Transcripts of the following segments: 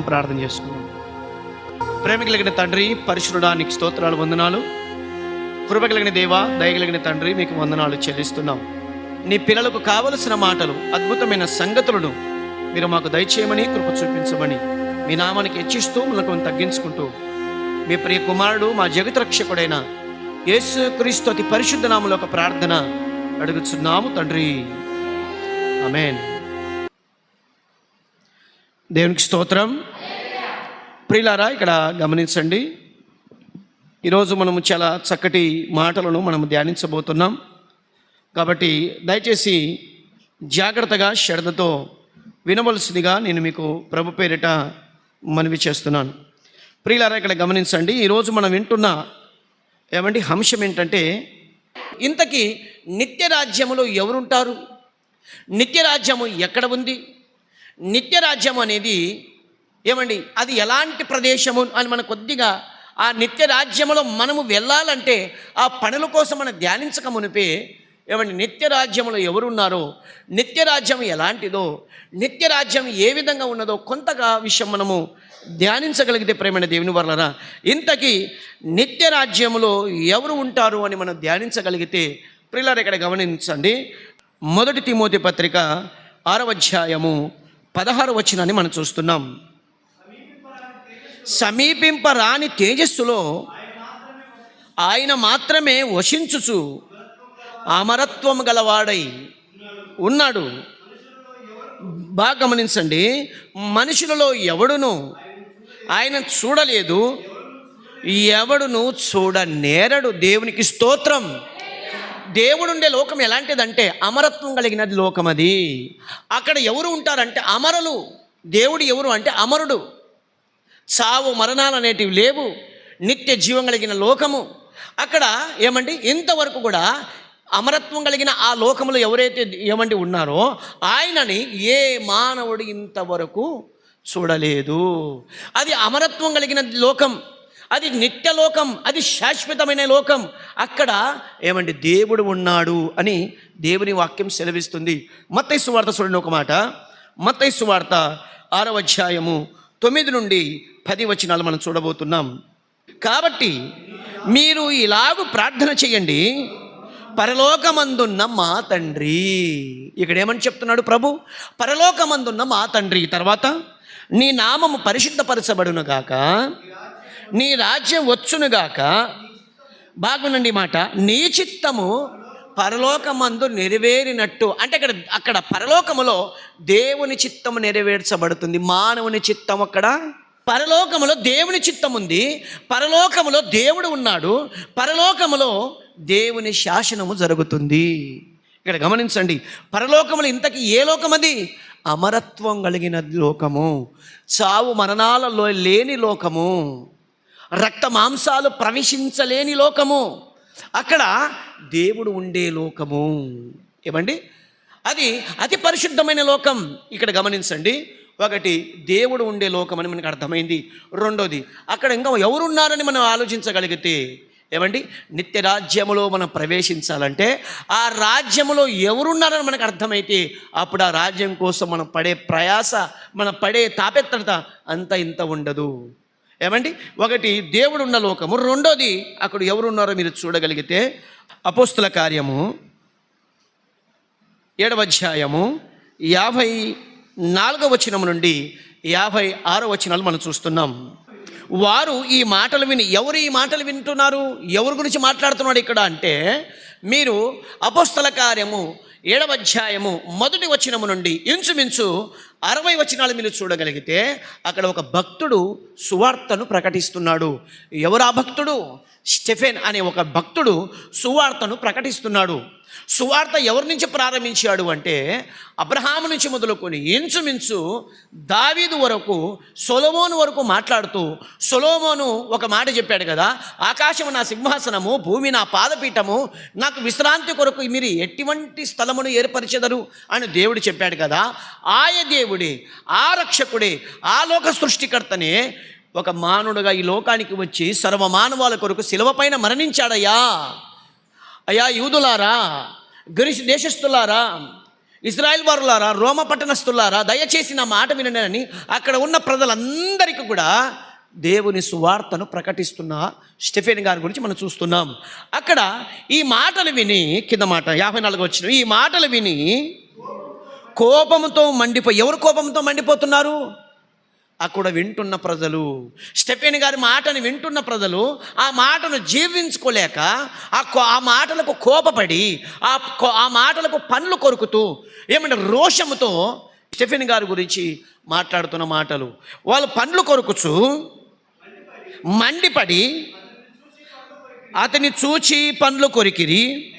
మూసుకుందాం ప్రార్థన చేసుకుందాం. ప్రేమ కలిగిన తండ్రి పరిశుడానికి స్తోత్రాలు వందనాలు. కృప కలిగిన దేవ దయగలిగిన తండ్రి మీకు వందనాలు చెల్లిస్తున్నాం. నీ పిల్లలకు కావలసిన మాటలు అద్భుతమైన సంగతులను మీరు మాకు దయచేయమని కృప చూపించమని మీ నామానికి హెచ్చిస్తూ మనకు తగ్గించుకుంటూ మీ ప్రియ కుమారుడు మా జగత్ రక్షకుడైన యేసు క్రీస్తు అతి పరిశుద్ధ నామలో ఒక ప్రార్థన అడుగుతున్నాము తండ్రి. అమేన్ దేవునికి స్తోత్రం. ప్రిలారా ఇక్కడ గమనించండి. ఈరోజు మనము చాలా చక్కటి మాటలను మనం ధ్యానించబోతున్నాం. కాబట్టి దయచేసి జాగ్రత్తగా శ్రద్ధతో వినవలసిందిగా నేను మీకు ప్రభు పేరిట మనవి చేస్తున్నాను. ప్రియులారా ఇక్కడ గమనించండి ఈరోజు మనం వింటున్న ఏమండి అంశం ఏంటంటే ఇంతకీ నిత్య రాజ్యములో ఎవరుంటారు? నిత్య రాజ్యము ఎక్కడ ఉంది? నిత్య రాజ్యం అనేది ఏమండి? అది ఎలాంటి ప్రదేశము అని మన కొద్దిగా ఆ నిత్యరాజ్యములో మనము వెళ్ళాలంటే ఆ పనుల కోసం మనం ధ్యానించక మునిపే ఏమండి? నిత్య రాజ్యములో ఎవరున్నారో నిత్య రాజ్యం ఎలాంటిదో నిత్య రాజ్యం ఏ విధంగా ఉన్నదో కొంతగా విషయం మనము ధ్యానించగలిగితే ప్రేమైన దేవుని వలన ఇంతకీ నిత్య రాజ్యములో ఎవరు ఉంటారు అని మనం ధ్యానించగలిగితే ప్రిల్లర్ ఇక్కడ గమనించండి. మొదటి తిమోతి పత్రిక ఆరవ అధ్యాయము పదహారు వచనాన్ని మనం చూస్తున్నాం. సమీపింపరాని తేజస్సులో ఆయన మాత్రమే వశించుచు అమరత్వం గలవాడై ఉన్నాడు. బాగా గమనించండి. మనుషులలో ఎవడును ఆయన చూడలేదు. ఎవడును చూడనేరడు. దేవునికి స్తోత్రం. దేవుడుండే లోకం ఎలాంటిదంటే అమరత్వం కలిగినది లోకం అది అక్కడ ఎవరు ఉంటారంటే అమరులు. దేవుడు ఎవరు అంటే అమరుడు. సావు మరణాలు అనేటివి లేవు. నిత్య జీవం కలిగిన లోకము. అక్కడ ఏమండి? ఇంతవరకు కూడా అమరత్వం కలిగిన ఆ లోకంలో ఎవరైతే ఏమండి ఉన్నారో ఆయనని ఏ మానవుడు ఇంతవరకు చూడలేదు. అది అమరత్వం కలిగిన లోకం. అది నిత్యలోకం అది శాశ్వతమైన లోకం. అక్కడ ఏమండి దేవుడు ఉన్నాడు అని దేవుని వాక్యం సెలవిస్తుంది. మత్తైసు వార్త చూడండి ఒక మాట. మత్తైసు వార్త ఆరవ అధ్యాయము తొమ్మిది నుండి పది వచనాలు మనం చూడబోతున్నాం. కాబట్టి మీరు ఇలాగూ ప్రార్థన చేయండి. పరలోకమందున్న మా తండ్రి. ఇక్కడ ఏమని చెప్తున్నాడు ప్రభు? పరలోకమందున్న మా తండ్రి. తర్వాత నీ నామము పరిశుద్ధపరచబడునుగాక నీ రాజ్యం వచ్చునుగాక బాగునండి మాట. నీ చిత్తము పరలోకమందు నెరవేరినట్టు. అంటే అక్కడ అక్కడ పరలోకములో దేవుని చిత్తము నెరవేర్చబడుతుంది. మానవుని చిత్తం అక్కడ. పరలోకములో దేవుని చిత్తం ఉంది పరలోకములో దేవుడు ఉన్నాడు. పరలోకములో దేవుని శాసనము జరుగుతుంది. ఇక్కడ గమనించండి. పరలోకములు ఇంతకీ ఏ లోకమది? అమరత్వం కలిగిన లోకము. చావు మరణాలలో లేని లోకము. రక్త మాంసాలు ప్రవేశించలేని లోకము. అక్కడ దేవుడు ఉండే లోకము. ఏమండి? అది అతి పరిశుద్ధమైన లోకం. ఇక్కడ గమనించండి. ఒకటి దేవుడు ఉండే లోకం అని మనకు అర్థమైంది. రెండోది అక్కడ ఇంకా ఎవరున్నారని మనం ఆలోచించగలిగితే ఏమండి? నిత్య రాజ్యములో మనం ప్రవేశించాలంటే ఆ రాజ్యములో ఎవరున్నారని మనకు అర్థమైతే అప్పుడు ఆ రాజ్యం కోసం మనం పడే ప్రయాస మనం పడే తాపెత్తత అంత ఇంత ఉండదు. ఏమండి? ఒకటి దేవుడు ఉన్న లోకము. రెండోది అక్కడ ఎవరున్నారో మీరు చూడగలిగితే అపోస్తుల కార్యము ఏడవ అధ్యాయము యాభై నాలుగవ వచనం నుండి యాభై ఆరో వచనాలు మనం చూస్తున్నాం. వారు ఈ మాటలు విని ఎవరు ఈ మాటలు వింటున్నారు? ఎవరి గురించి మాట్లాడుతున్నాడు ఇక్కడ అంటే మీరు అపోస్తల కార్యము ఏడవ అధ్యాయము మొదటి వచనము నుండి ఇంచుమించు అరవై వచనాలు మీరు చూడగలిగితే అక్కడ ఒక భక్తుడు సువార్తను ప్రకటిస్తున్నాడు. ఎవరు ఆ భక్తుడు? స్టెఫెన్ అనే ఒక భక్తుడు సువార్తను ప్రకటిస్తున్నాడు. సువార్త ఎవరి నుంచి ప్రారంభించాడు అంటే అబ్రహాము నుంచి మొదలుకొని ఇంచుమించు దావీదు వరకు సొలోమోను వరకు మాట్లాడుతూ సొలోమోను ఒక మాట చెప్పాడు కదా ఆకాశము నా సింహాసనము భూమి నా పాదపీఠము నాకు విశ్రాంతి కొరకు మీరు ఎటువంటి స్థలమును ఏర్పరిచెదరు? అని దేవుడు చెప్పాడు కదా. ఆయ దేవుడే ఆ రక్షకుడే ఆ లోక సృష్టికర్తనే ఒక మానవుడుగా ఈ లోకానికి వచ్చి సర్వ మానవాల కొరకు శిలవపైన మరణించాడయ్యా. అయ్యా యూదులారా గరిష్ దేశస్థులారా ఇజ్రాయెల్ వారులారా రోమ పట్టణస్థులారా దయచేసి నా మాట వినని అక్కడ ఉన్న ప్రజలందరికీ కూడా దేవుని సువార్తను ప్రకటిస్తున్న స్టెఫెన్ గారి గురించి మనం చూస్తున్నాం. అక్కడ ఈ మాటలు విని కింద మాట యాభై నాలుగు వచ్చిన ఈ మాటలు విని కోపంతో మండిపో ఎవరు కోపంతో మండిపోతున్నారు? అక్కడ వింటున్న ప్రజలు స్టెఫెన్ గారి మాటను వింటున్న ప్రజలు ఆ మాటను జీవించుకోలేక ఆ కో- ఆ మాటలకు కోపపడి ఆ కో- ఆ మాటలకు పనులు కొరుకుతూ ఏమంటే రోషముతో స్టెఫెన్ గారి గురించి మాట్లాడుతున్న మాటలు. వాళ్ళు పండ్లు కొరుకుచు మండిపడి అతని చూచి పండ్లు కొరికిరి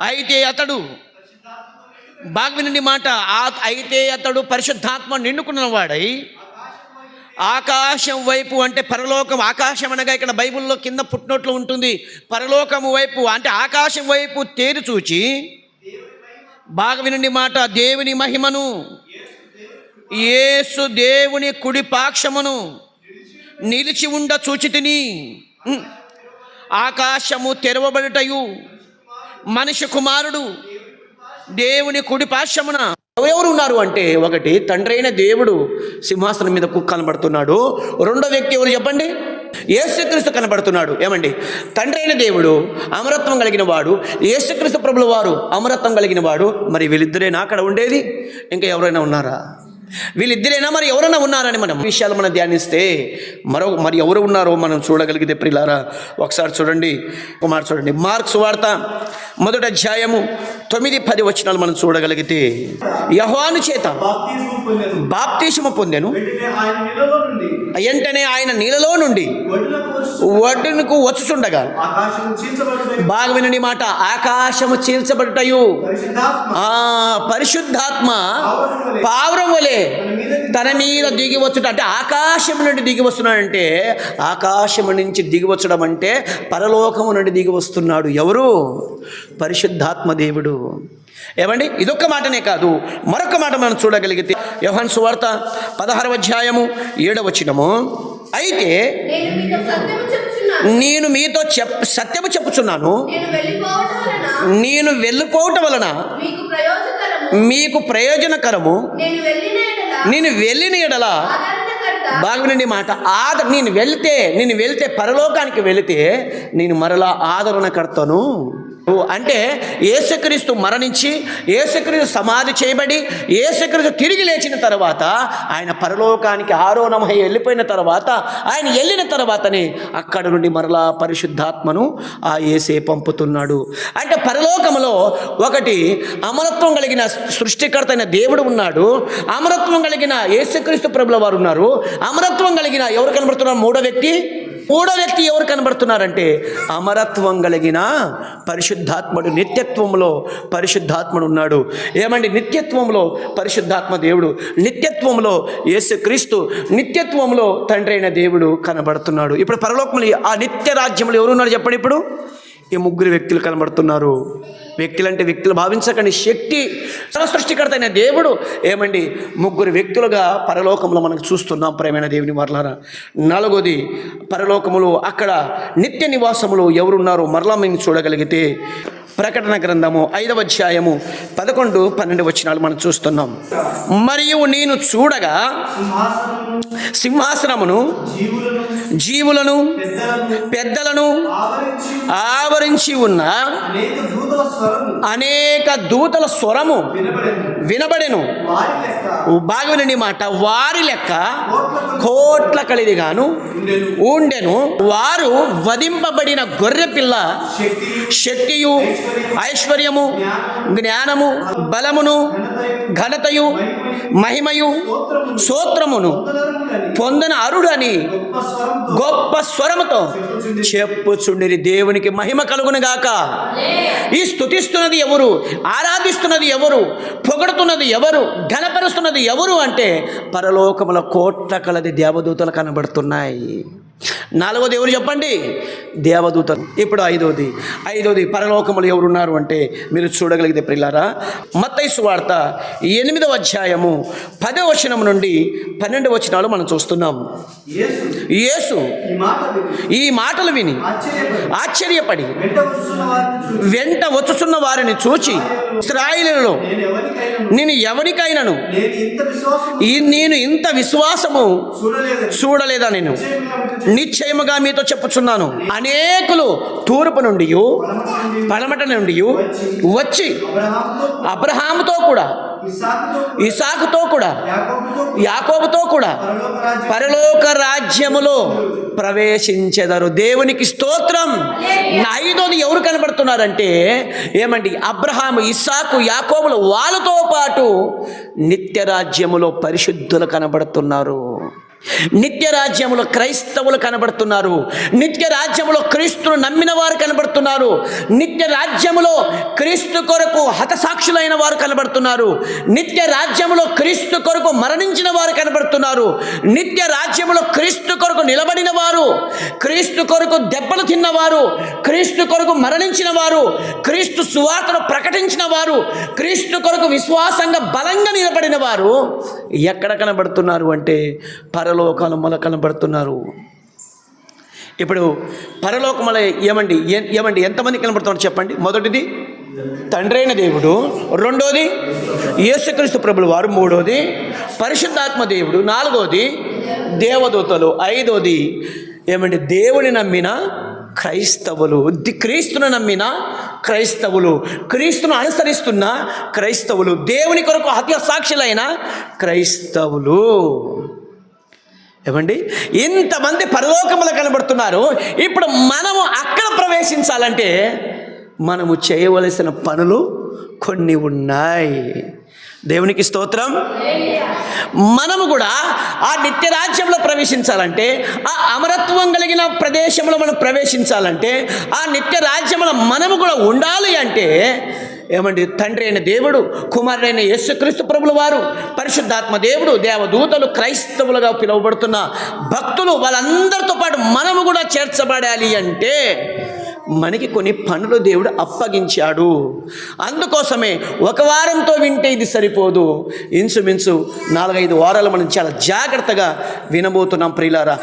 అయితే అతడు బాగా వినండి మాట అయితే అతడు పరిశుద్ధాత్మ నిండుకున్నవాడై ఆకాశం వైపు అంటే పరలోకం ఆకాశం అనగా ఇక్కడ బైబిల్లో కింద పుట్టినట్లు ఉంటుంది. పరలోకము వైపు అంటే ఆకాశం వైపు తేరి చూచి బాగా వినండి మాట దేవుని మహిమను యేసు దేవుని కుడి పాక్షమును నిలిచి ఉండ చూచి తిని. ఆకాశము తెరవబడుటయు మనిషి కుమారుడు దేవుని కుడి పార్శ్వమున ఎవరెవరు ఉన్నారు అంటే ఒకటి తండ్రి అయిన దేవుడు సింహాసనం మీద కుక్క కనబడుతున్నాడు. రెండో వ్యక్తి ఎవరు చెప్పండి? యేసుక్రీస్తు కనబడుతున్నాడు. ఏమండి? తండ్రి అయిన దేవుడు అమరత్వం కలిగిన వాడు. యేసుక్రీస్తు ప్రభుల వారు అమరత్వం కలిగిన వాడు. మరి వీళ్ళిద్దరేనా అక్కడ ఉండేది? ఇంకా ఎవరైనా ఉన్నారా? వీళ్ళిద్దరైనా? మరి ఎవరైనా ఉన్నారని మనం విషయాలు మనం ధ్యానిస్తే మరో మరి ఎవరు ఉన్నారో మనం చూడగలిగితే ప్రిలారా ఒకసారి చూడండి కుమార్ చూడండి. మార్క్స్ వార్త మొదటి అధ్యాయము తొమ్మిది పది వచనాలు మనం చూడగలిగితే యహోను చేత బాప్తీసము పొందాను. వెంటనే ఆయన నీళ్ళలో నుండి ఒడ్డునకు వచ్చుచుండగా బాగా వినండి మాట ఆకాశము చీల్చబడటయు. పరిశుద్ధాత్మ పావ వలె తన మీద దిగి వచ్చుట అంటే ఆకాశం నుండి దిగి వస్తున్నాడంటే ఆకాశం నుంచి దిగి వచ్చడం అంటే పరలోకము నుండి దిగి వస్తున్నాడు ఎవరు? పరిశుద్ధాత్మ దేవుడు. ఏమండి? ఇదొక్క మాటనే కాదు. మరొక మాట మనం చూడగలిగితే యోహాన్ సువార్త పదహారవ అధ్యాయము ఏడవచనము అయితే నేను మీతో చెప్ సత్యము చెప్పుచున్నాను. నేను వెళ్ళిపోవటం వలన మీకు ప్రయోజనకరము. నేను వెళ్ళిన ఎడల బాగునండి మాట. ఆద నేను వెళ్తే నేను వెళ్తే పరలోకానికి వెళితే నేను మరలా ఆదరణకర్తను అంటే ఏసుక్రీస్తు మరణించి ఏసుక్రీస్తు సమాధి చేయబడి ఏసుక్రీస్తు తిరిగి లేచిన తర్వాత ఆయన పరలోకానికి ఆరోణమై వెళ్ళిపోయిన తర్వాత ఆయన వెళ్ళిన తర్వాతనే అక్కడ నుండి మరలా పరిశుద్ధాత్మను ఆ ఏసే పంపుతున్నాడు. అంటే పరలోకంలో ఒకటి అమరత్వం కలిగిన సృష్టికర్త అయిన దేవుడు ఉన్నాడు. అమరత్వం కలిగిన ఏసుక్రీస్తు ప్రభుల వారు ఉన్నారు. అమరత్వం కలిగిన ఎవరు కనబడుతున్నారు? మూడో వ్యక్తి మూడో వ్యక్తి ఎవరు కనబడుతున్నారంటే అమరత్వం కలిగిన పరిశుద్ధాత్ముడు. నిత్యత్వంలో పరిశుద్ధాత్ముడు ఉన్నాడు. ఏమండి? నిత్యత్వంలో పరిశుద్ధాత్మ దేవుడు. నిత్యత్వంలో యేసుక్రీస్తు. నిత్యత్వంలో తండ్రి అయిన దేవుడు కనబడుతున్నాడు. ఇప్పుడు పరలోకములు ఆ నిత్య రాజ్యంలో ఎవరు ఉన్నారు చెప్పండి ఇప్పుడు? ఈ ముగ్గురు వ్యక్తులు కనబడుతున్నారు. వ్యక్తులు అంటే వ్యక్తులు భావించకండి. శక్తి సృష్టికర్త అయిన దేవుడు ఏమండి? ముగ్గురు వ్యక్తులుగా పరలోకంలో మనకు చూస్తున్నాం ప్రేమైన దేవుని మరలారా నలుగోది పరలోకములు అక్కడ నిత్య నివాసములు ఎవరున్నారో మరలా మేము చూడగలిగితే ప్రకటన గ్రంథము ఐదవ అధ్యాయము పదకొండు పన్నెండు వచనాలు మనం చూస్తున్నాం. మరియు నేను చూడగా సింహాసనమును జీవులను పెద్దలను ఆవరించి ఉన్న అనేక దూతల స్వరము వినబడెను. వారి మాట. వారి లెక్క కోట్ల కలిదిగాను ఉండెను. వారు వధింపబడిన గొర్రె పిల్ల శక్తియు ఐశ్వర్యము జ్ఞానము బలమును ఘనతయు మహిమయు సూత్రమును పొందన అరుడని గొప్ప స్వరముతో చెప్పుచుండిరి దేవునికి మహిమ కలుగును గాక ఈ స్తుతిస్తున్నది ఎవరు? ఆరాధిస్తున్నది ఎవరు? పొగడుతున్నది ఎవరు? ఘనపరుస్తున్నది ఎవరు? అంటే పరలోకముల కోట్ల కలది దేవదూతలు కనబడుతున్నాయి. నాలుగోది ఎవరు చెప్పండి? దేవదూతలు. ఇప్పుడు ఐదోది. ఐదోది పరలోకములు ఎవరున్నారు అంటే మీరు చూడగలిగితే ప్రిల్లారా మత్తైసు వార్త ఎనిమిదవ అధ్యాయము పదో వచనం నుండి పన్నెండు వచనాలు మనం చూస్తున్నాం. యేసు ఈ మాటలు విని ఆశ్చర్యపడి వెంట వచ్చుచున్న వారిని చూచి ఇస్రాయిలలో నేను ఎవరికైనా నేను ఎవరికైనను? నేను ఇంత విశ్వాసం ఈ నేను ఇంత విశ్వాసము చూడలేదు నేను? నిశ్చయముగా మీతో చెప్పుచున్నాను. అనేకులు తూర్పు నుండి పడమట నుండి వచ్చి అబ్రహాముతో కూడా ఇసాకుతో కూడా యాకోబుతో కూడా పరలోక రాజ్యములో ప్రవేశించెదరు. దేవునికి స్తోత్రం. నా ఐదోది ఎవరు కనబడుతున్నారంటే ఏమండి అబ్రహాము ఇసాకు యాకోబులు వాళ్ళతో పాటు నిత్య రాజ్యములో పరిశుద్ధులు కనబడుతున్నారు. నిత్య రాజ్యములో క్రైస్తవులు కనబడుతున్నారు. నిత్య రాజ్యములో క్రీస్తును నమ్మిన వారు కనబడుతున్నారు. నిత్య రాజ్యములో క్రీస్తు కొరకు హతసాక్షులైన వారు కనబడుతున్నారు. నిత్య రాజ్యములో క్రీస్తు కొరకు మరణించిన వారు కనబడుతున్నారు. నిత్య రాజ్యములో క్రీస్తు కొరకు నిలబడిన వారు క్రీస్తు కొరకు దెబ్బలు తిన్నవారు క్రీస్తు కొరకు మరణించిన వారు క్రీస్తు సువార్తను ప్రకటించిన వారు క్రీస్తు కొరకు విశ్వాసంగా బలంగా నిలబడిన వారు ఎక్కడ కనబడుతున్నారు అంటే పరలోకాలముల కనబడుతున్నారు. ఇప్పుడు పరలోకముల ఏమండి? ఏమండి? ఎంతమంది కనబడుతున్నారు చెప్పండి? మొదటిది తండ్రైన దేవుడు రెండోది యేసుక్రీస్తు ప్రభులు వారు మూడోది పరిశుద్ధాత్మ దేవుడు నాలుగోది దేవదూతలు ఐదోది ఏమండి? దేవుని నమ్మిన క్రైస్తవులు. ది- క్రీస్తును నమ్మిన క్రైస్తవులు. క్రీస్తును అనుసరిస్తున్న క్రైస్తవులు. దేవుని కొరకు హత్య సాక్షులైన క్రైస్తవులు. ఏమండి? ఇంతమంది పరలోకములు కనబడుతున్నారు. ఇప్పుడు మనము అక్కడ ప్రవేశించాలంటే మనము చేయవలసిన పనులు కొన్ని ఉన్నాయి. దేవునికి స్తోత్రం. మనము కూడా ఆ నిత్యరాజ్యంలో ప్రవేశించాలంటే ఆ అమరత్వం కలిగిన ప్రదేశంలో మనం ప్రవేశించాలంటే ఆ నిత్య రాజ్యంలో మనము కూడా ఉండాలి అంటే ఏమండి తండ్రి అయిన దేవుడు కుమారుడైన యేసుక్రీస్తు ప్రభుల వారు పరిశుద్ధాత్మ దేవుడు దేవదూతలు క్రైస్తవులుగా పిలువబడుతున్న భక్తులు వాళ్ళందరితో పాటు మనము కూడా చేర్చబడాలి అంటే మనకి కొన్ని పనులు దేవుడు అప్పగించాడు. అందుకోసమే ఒక వారంతో వింటే ఇది సరిపోదు. ఇంచుమించు నాలుగైదు వారాలు మనం చాలా జాగ్రత్తగా వినబోతున్నాం ప్రియులారా.